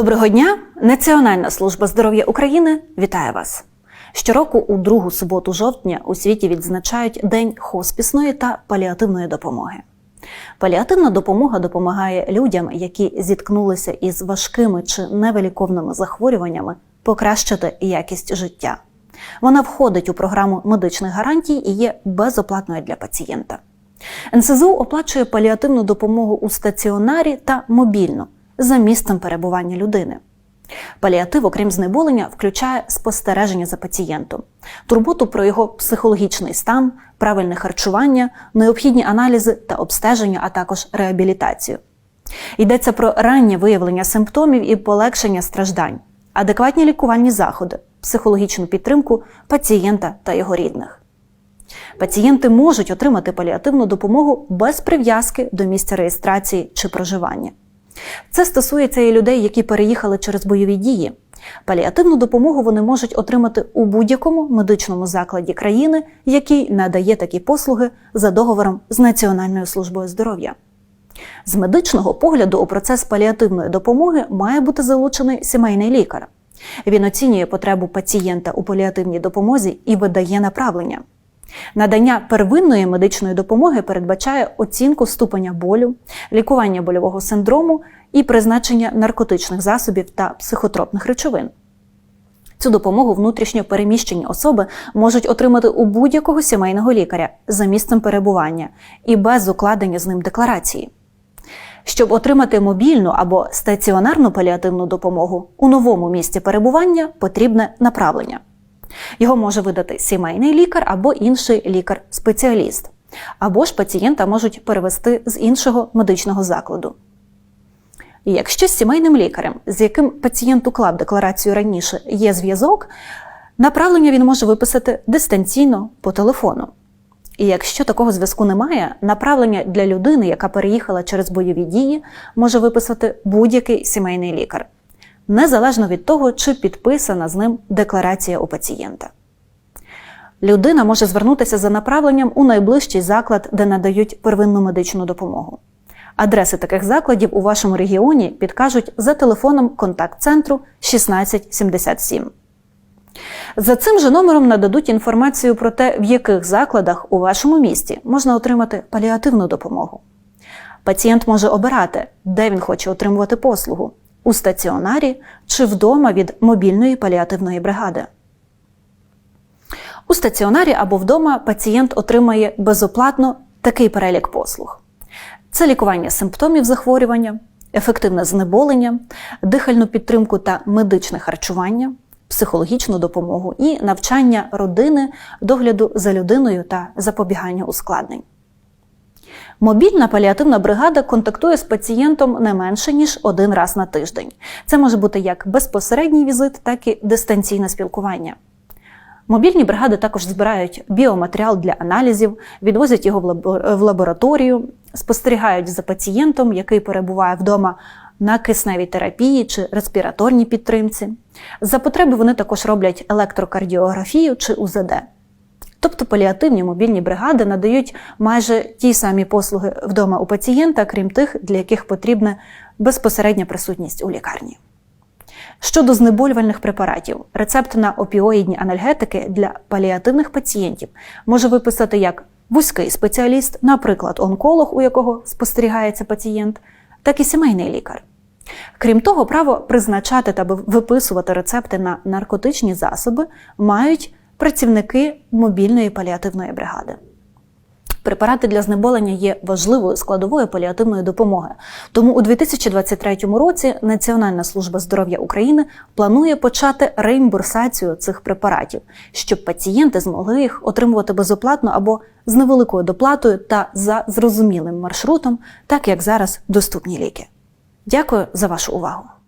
Доброго дня! Національна служба здоров'я України вітає вас. Щороку у другу суботу жовтня у світі відзначають День хоспісної та паліативної допомоги. Паліативна допомога допомагає людям, які зіткнулися із важкими чи невиліковними захворюваннями, покращити якість життя. Вона входить у програму медичних гарантій і є безоплатною для пацієнта. НСЗУ оплачує паліативну допомогу у стаціонарі та мобільну за місцем перебування людини. Паліатив, окрім знеболення, включає спостереження за пацієнтом, турботу про його психологічний стан, правильне харчування, необхідні аналізи та обстеження, а також реабілітацію. Йдеться про раннє виявлення симптомів і полегшення страждань, адекватні лікувальні заходи, психологічну підтримку пацієнта та його рідних. Пацієнти можуть отримати паліативну допомогу без прив'язки до місця реєстрації чи проживання. Це стосується і людей, які переїхали через бойові дії. Паліативну допомогу вони можуть отримати у будь-якому медичному закладі країни, який надає такі послуги за договором з Національною службою здоров'я. З медичного погляду у процес паліативної допомоги має бути залучений сімейний лікар. Він оцінює потребу пацієнта у паліативній допомозі і видає направлення. Надання первинної медичної допомоги передбачає оцінку ступеня болю, лікування больового синдрому і призначення наркотичних засобів та психотропних речовин. Цю допомогу внутрішньо переміщені особи можуть отримати у будь-якого сімейного лікаря за місцем перебування і без укладення з ним декларації. Щоб отримати мобільну або стаціонарну паліативну допомогу у новому місці перебування потрібне направлення. Його може видати сімейний лікар або інший лікар-спеціаліст, або ж пацієнта можуть перевести з іншого медичного закладу. Якщо з сімейним лікарем, з яким пацієнт уклав декларацію раніше, є зв'язок, направлення він може виписати дистанційно по телефону. І якщо такого зв'язку немає, направлення для людини, яка переїхала через бойові дії, може виписати будь-який сімейний лікар незалежно від того, чи підписана з ним декларація у пацієнта. Людина може звернутися за направленням у найближчий заклад, де надають первинну медичну допомогу. Адреси таких закладів у вашому регіоні підкажуть за телефоном контакт-центру 1677. За цим же номером нададуть інформацію про те, в яких закладах у вашому місті можна отримати паліативну допомогу. Пацієнт може обирати, де він хоче отримувати послугу у стаціонарі чи вдома від мобільної паліативної бригади. У стаціонарі або вдома пацієнт отримає безоплатно такий перелік послуг: це лікування симптомів захворювання, ефективне знеболення, дихальну підтримку та медичне харчування, психологічну допомогу і навчання родини, догляду за людиною та запобігання ускладнень. Мобільна паліативна бригада контактує з пацієнтом не менше ніж один раз на тиждень. Це може бути як безпосередній візит, так і дистанційне спілкування. Мобільні бригади також збирають біоматеріал для аналізів, відвозять його в лабораторію, спостерігають за пацієнтом, який перебуває вдома на кисневій терапії чи респіраторній підтримці. За потреби вони також роблять електрокардіографію чи УЗД. Тобто паліативні мобільні бригади надають майже ті самі послуги вдома у пацієнта, крім тих, для яких потрібна безпосередня присутність у лікарні. Щодо знеболювальних препаратів, рецепт на опіоїдні анальгетики для паліативних пацієнтів може виписати як вузький спеціаліст, наприклад, онколог, у якого спостерігається пацієнт, так і сімейний лікар. Крім того, право призначати та виписувати рецепти на наркотичні засоби мають працівники мобільної паліативної бригади. Препарати для знеболення є важливою складовою паліативної допомоги. Тому у 2023 році Національна служба здоров'я України планує почати реімбурсацію цих препаратів, щоб пацієнти змогли їх отримувати безоплатно або з невеликою доплатою та за зрозумілим маршрутом, так як зараз доступні ліки. Дякую за вашу увагу.